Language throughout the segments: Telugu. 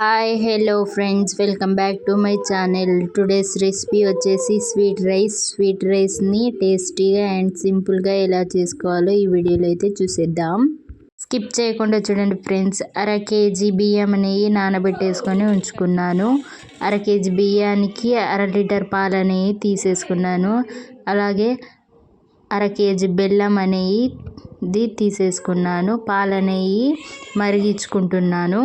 Hi hello friends welcome back to my channel today's recipe వచ్చేసి స్వీట్ రైస్ స్వీట్ రైస్ని టేస్టీగా అండ్ సింపుల్గా ఎలా చేసుకోవాలో ఈ వీడియోలో అయితే చూసేద్దాం. స్కిప్ చేయకుండా చూడండి ఫ్రెండ్స్ అర కేజీ బియ్యం అనేవి నానబెట్టేసుకొని ఉంచుకున్నాను. అర కేజీ బియ్యానికి అర లీటర్ పాలు అనేవి తీసేసుకున్నాను. అలాగే అర కేజీ బెల్లం అనేవి తీసేసుకున్నాను. పాలు అనేవి మరిగించుకుంటున్నాను.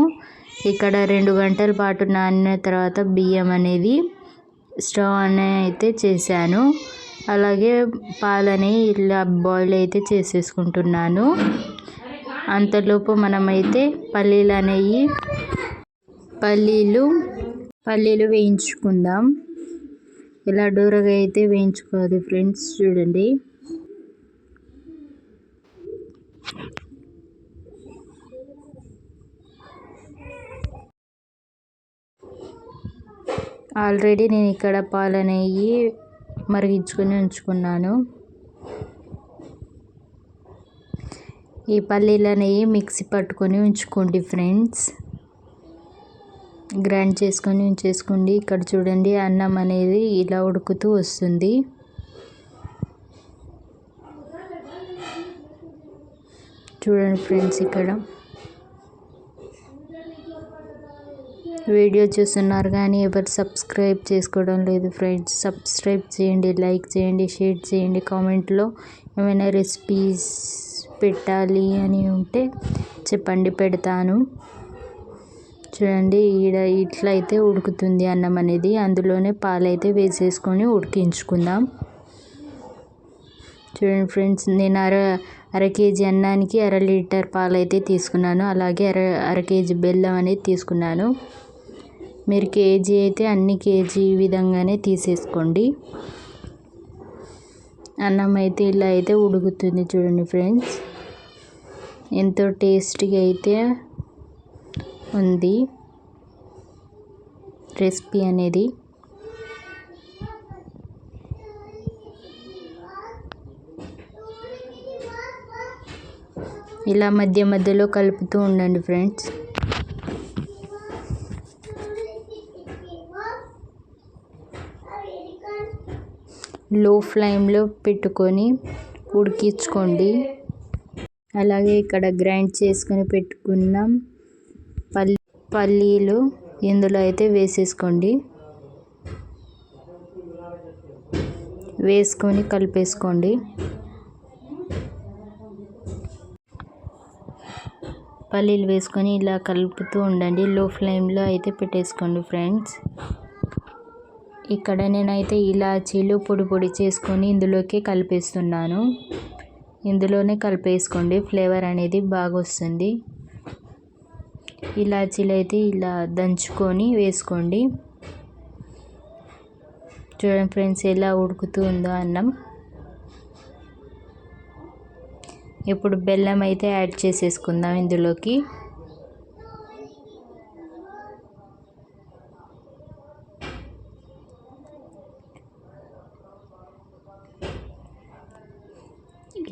ఇక్కడ రెండు గంటల పాటు నానిన తర్వాత బియ్యం అనేది స్టవ్ అనే అయితే చేశాను. అలాగే పాలని ఇలా బాయిల్ అయితే చేసేసుకుంటున్నాను. అంతలోపు మనమైతే పల్లీలు అనేవి పల్లీలు పల్లీలు వేయించుకుందాం. ఇలా డోరగా అయితే వేయించుకోవాలి ఫ్రెండ్స్ చూడండి. ఆల్రెడీ నేను ఇక్కడ పాలు మరిగించుకుని మరిగించుకొని ఉంచుకున్నాను. ఈ పల్లీలు అనేవి మిక్సీ పట్టుకొని ఉంచుకోండి ఫ్రెండ్స్. గ్రైండ్ చేసుకొని ఉంచేసుకోండి. ఇక్కడ చూడండి అన్నం అనేది ఇలా ఉడుకుతూ వస్తుంది. చూడండి ఫ్రెండ్స్ ఇక్కడ వీడియో చూస్తున్నారు కానీ ఎవరు సబ్స్క్రైబ్ చేసుకోవడం లేదు ఫ్రెండ్స్. సబ్స్క్రైబ్ చేయండి లైక్ చేయండి షేర్ చేయండి కామెంట్లో ఏమైనా రెసిపీస్ పెట్టాలి అని ఉంటే చెప్పండి పెడతాను. చూడండి ఈడ ఇట్లా అయితే ఉడుకుతుంది అన్నం అనేది. అందులోనే పాలైతే వేసేసుకొని ఉడికించుకుందాం. చూడండి ఫ్రెండ్స్ నేను అర అర కేజీ అన్నానికి అర లీటర్ పాలు అయితే తీసుకున్నాను. అలాగే అర అర కేజీ బెల్లం అనేది తీసుకున్నాను. మీరు కేజీ అయితే అన్ని కేజీ విధంగానే తీసేసుకోండి. అన్నం అయితే ఇలా అయితే ఉడుకుతుంది చూడండి ఫ్రెండ్స్. ఎంతో టేస్టీగా అయితే ఉంది రెసిపీ అనేది. ఇలా మధ్య మధ్యలో కలుపుతూ ఉండండి ఫ్రెండ్స్. లో ఫ్లేమ్లో పెట్టుకొని ఉడికించుకోండి. అలాగే ఇక్కడ గ్రైండ్ చేసుకొని పెట్టుకున్నాం పల్లి పల్లీలు ఇందులో అయితే వేసేసుకోండి. వేసుకొని కలిపేసుకోండి. పల్లీలు వేసుకొని ఇలా కలుపుతూ ఉండండి. లో ఫ్లేమ్లో అయితే పెట్టేసుకోండి ఫ్రెండ్స్. ఇక్కడ నేనైతే ఇలాచీలు పొడి పొడి చేసుకొని ఇందులోకి కలిపేస్తున్నాను. ఇందులోనే కలిపేసుకోండి. ఫ్లేవర్ అనేది బాగా వస్తుంది. ఇలాచీలు అయితే ఇలా దంచుకొని వేసుకోండి. చూడండి ఫ్రెండ్స్ ఎలా ఉడుకుతూ ఉందో అన్నం. ఇప్పుడు బెల్లం అయితే యాడ్ చేసేసుకుందాం ఇందులోకి.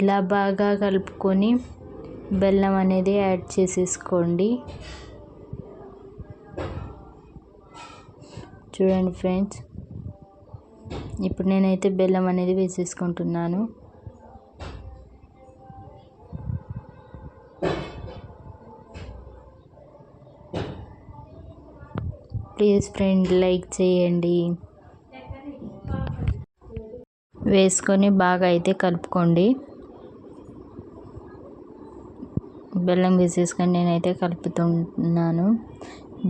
ఇలా బాగా కలుపుకొని బెల్లం అనేది యాడ్ చేసేసుకోండి. చూడండి ఫ్రెండ్స్ ఇప్పుడు నేనైతే బెల్లం అనేది వేసేసుకుంటున్నాను. ప్లీజ్ ఫ్రెండ్ లైక్ చేయండి. వేసుకొని బాగా అయితే కలుపుకోండి. బెల్లం వేసేసుకొని నేనైతే కలుపుతున్నాను.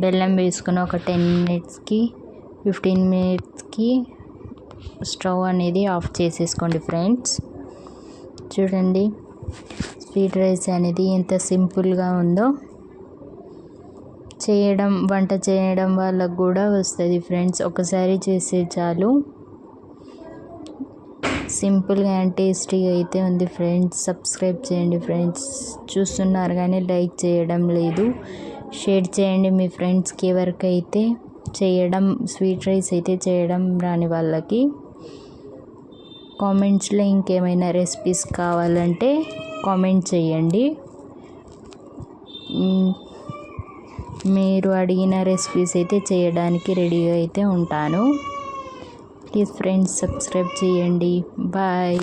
బెల్లం వేసుకుని ఒక టెన్ మినిట్స్కి ఫిఫ్టీన్ మినిట్స్కి స్టవ్ అనేది ఆఫ్ చేసేసుకోండి ఫ్రెండ్స్. చూడండి స్వీట్ రైస్ అనేది ఎంత సింపుల్గా ఉందో. చేయడం వంట చేయడం వాళ్ళకు కూడా వస్తుంది ఫ్రెండ్స్. ఒకసారి చేసే చాలు. సింపుల్గా అండ్ టేస్టీగా అయితే ఉంది ఫ్రెండ్స్. సబ్స్క్రైబ్ చేయండి ఫ్రెండ్స్. చూస్తున్నారు కానీ లైక్ చేయడం లేదు. షేర్ చేయండి మీ ఫ్రెండ్స్కి. ఎవరికైతే చేయడం స్వీట్ రైస్ అయితే చేయడం రాని వాళ్ళకి కామెంట్స్లో ఇంకేమైనా రెసిపీస్ కావాలంటే కామెంట్ చేయండి. మీరు అడిగిన రెసిపీస్ అయితే చేయడానికి రెడీగా అయితే ఉంటాను. ప్లీజ్ ఫ్రెండ్స్ సబ్స్క్రైబ్ చేయండి. బాయ్